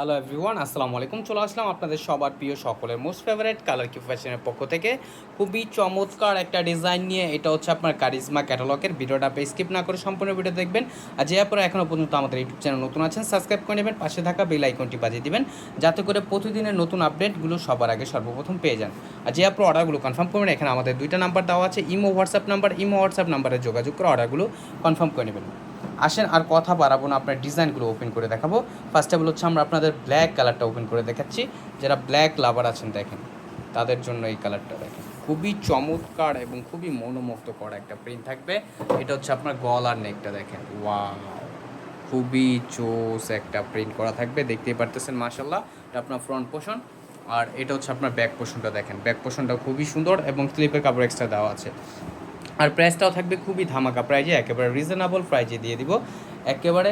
Hello everyone আসসালামু আলাইকুম। চলে আসলাম আপনাদের সবার প্রিয় সকলের মোস্ট ফেভারিট কালার কিউ ফ্যাশনের পক্ষ থেকে। খুবই চমৎকার একটা ডিজাইন নিয়ে এটা হচ্ছে আপনার কারিজমা ক্যাটালগের ভিডিওটা আপনি স্কিপ না করে সম্পূর্ণ ভিডিও দেখবেন। আর যে আপনারা এখনও পর্যন্ত আমাদের ইউটিউব চ্যানেল নতুন আছেন সাবস্ক্রাইব করে নেবেন, পাশে থাকা বেল আইকনটি বাজিয়ে দিবেন, যাতে করে প্রতিদিনের নতুন আপডেটগুলো সবার আগে সর্বপ্রথম পেয়ে যান। আর যে আপনার অর্ডারগুলো কনফার্ম করবেন এখানে আমাদের দুইটা নাম্বার দেওয়া আছে, imo WhatsApp number imo WhatsApp নাম্বারে যোগাযোগ করে অর্ডারগুলো কনফার্ম করে নেবেন। আসেন আর কথা বাড়াবো না, আপনার ডিজাইনগুলো ওপেন করে দেখাবো। ফার্স্ট অফ অল হচ্ছে আমরা আপনাদের ব্ল্যাক কালারটা ওপেন করে দেখাচ্ছি। যারা ব্ল্যাক লাভার আছেন দেখেন, তাদের জন্য এই কালারটা দেখেন। খুবই চমৎকার এবং খুবই মনোমুগ্ধকর একটা প্রিন্ট থাকবে। এটা হচ্ছে আপনার গলার নেকটা দেখেন। ওয়া খুবই চোস একটা প্রিন্ট করা থাকবে, দেখতেই পারতেছেন মাসাল্লাহ এটা আপনার ফ্রন্ট পোষণ আর এটা হচ্ছে আপনার ব্যাক পোষণটা দেখেন। ব্যাক পোষণটা খুবই সুন্দর এবং স্লিপের কাপড় এক্সট্রা দেওয়া আছে। আর প্রাইসটাও থাকবে খুবই ধামাকা প্রাইজে একেবারে রিজনেবল প্রাইজে দিয়ে দিব। একেবারে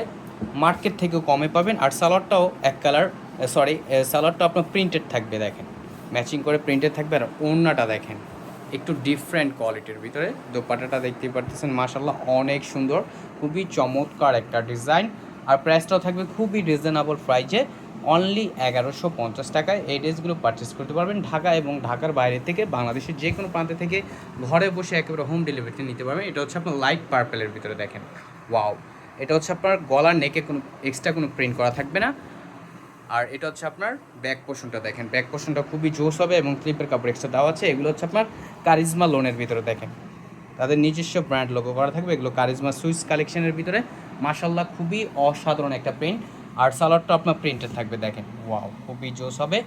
মার্কেট থেকেও কমে পাবেন। আর সালোয়ারটাও এক কালার সরি সালোয়ারটা আপনার প্রিন্টেড থাকবে, দেখেন। ম্যাচিং করে প্রিন্টেড থাকবে। আর ওড়নাটা দেখেন, একটু ডিফারেন্ট কোয়ালিটির ভিতরে। দোপাটাটা দেখতেই পারতেছেন মাসাল্লাহ অনেক সুন্দর। খুবই চমৎকার একটা ডিজাইন আর প্রাইসটাও থাকবে খুবই রিজনেবল প্রাইজে অনলি এগারোশো পঞ্চাশ টাকায় এই ড্রেসগুলো পারচেস করতে পারবেন ঢাকা এবং ঢাকার বাইরে থেকে বাংলাদেশের যে কোনো প্রান্তে থেকে ঘরে বসে একেবারে হোম ডেলিভারিতে নিতে পারবেন। এটা হচ্ছে আপনার লাইট পার্পেলের ভিতরে দেখেন। ওয়াও এটা হচ্ছে আপনার গলার নেকে কোনো এক্সট্রা কোনো প্রিন্ট করা থাকবে না। আর এটা হচ্ছে আপনার ব্যাক পোর্শনটা দেখেন। ব্যাক পোর্শনটা খুবই জোস হবে এবং ক্লিপের কাপড় এক্সট্রা দেওয়া আছে। এগুলো হচ্ছে আপনার কারিজমা লোনের ভিতরে দেখেন। তাদের নিজস্ব ব্র্যান্ড লোগো করা থাকবে। এগুলো কারিজমা সুইস কালেকশনের ভিতরে। মাসাল্লাহ খুবই অসাধারণ একটা প্রিন্ট আর সালোয়ারটা আপনার প্রিন্টেড থাকবে, দেখেন ওয়াও খুবই জোস হবে।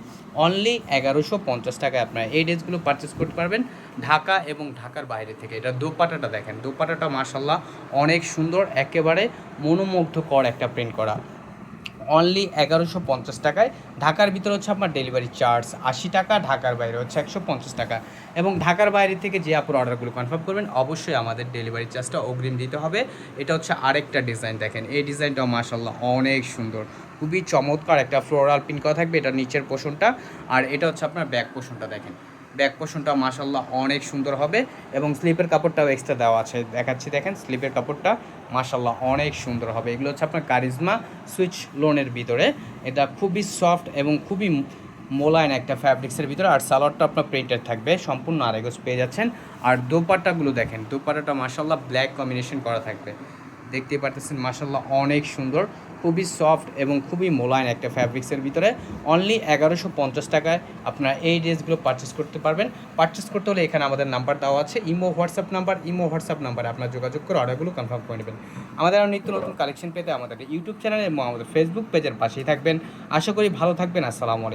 অনলি এগারোশো পঞ্চাশ টাকায় আপনারা এই ড্রেসগুলো পারচেস করতে পারবেন ঢাকা এবং ঢাকার বাইরে থেকে। এটা দোপাটাটা দেখেন, দোপাটাটা মার্শাল্লাহ অনেক সুন্দর, একেবারে মনোমুগ্ধকর একটা প্রিন্ট করা। অনলি এগারোশো পঞ্চাশ টাকায়। ঢাকার ভিতরে হচ্ছে আপনার ডেলিভারি চার্জ আশি টাকা, ঢাকার বাইরে হচ্ছে একশো পঞ্চাশ টাকা। এবং ঢাকার বাইরে থেকে যে আপনার অর্ডারগুলো কনফার্ম করবেন, অবশ্যই আমাদের ডেলিভারি চার্জটা অগ্রিম দিতে হবে। এটা হচ্ছে আরেকটা ডিজাইন দেখেন। এই ডিজাইনটাও মাসাল্লাহ অনেক সুন্দর। খুবই চমৎকার একটা ফ্লোরাল পিন করা থাকবে এটা নিচের পোষণটা। আর এটা হচ্ছে আপনার ব্যাক পোষণটা দেখেন। ব্যাক পোষণটা মাসাল্লাহ অনেক সুন্দর হবে এবং স্লিপের কাপড়টাও এক্সট্রা দেওয়া আছে। দেখাচ্ছি, দেখেন, স্লিপের কাপড়টা মাসাল্লাহ অনেক সুন্দর হবে। এগুলো হচ্ছে আপনার কারিজমা সুইচ লোনের ভিতরে। এটা খুবই সফট এবং খুবই মোলায়েন একটা ফ্যাব্রিক্সের ভিতরে। আর সালোয়ারটা আপনার প্রিন্টেড থাকবে। সম্পূর্ণ আরেগোজ পেয়ে যাচ্ছেন। আর দোপাট্টাগুলো দেখেন, দোপাট্টাটা মাসাল্লাহ ব্ল্যাক কম্বিনেশন করা থাকবে। দেখতেই পারতেছেন মাসাল্লাহ অনেক সুন্দর। খুবই সফট এবং খুবই মোলায়েম একটা ফ্যাব্রিক্সের ভিতরে। অনলি এগারোশো পঞ্চাশ টাকায় আপনারা এই ড্রেসগুলো পারচেস করতে পারবেন। পারচেস করতে হলে এখানে আমাদের নাম্বার দেওয়া আছে। Imo WhatsApp number imo WhatsApp নাম্বারে আপনার যোগাযোগ করে অর্ডারগুলো কনফার্ম করে নেবেন। আমাদের আরও নিত্য নতুন কালেকশন পেতে আমাদের ইউটিউব চ্যানেল এবং আমাদের ফেসবুক পেজের পাশেই থাকবেন। আশা করি ভালো থাকবেন। আসসালামু আলাইকুম।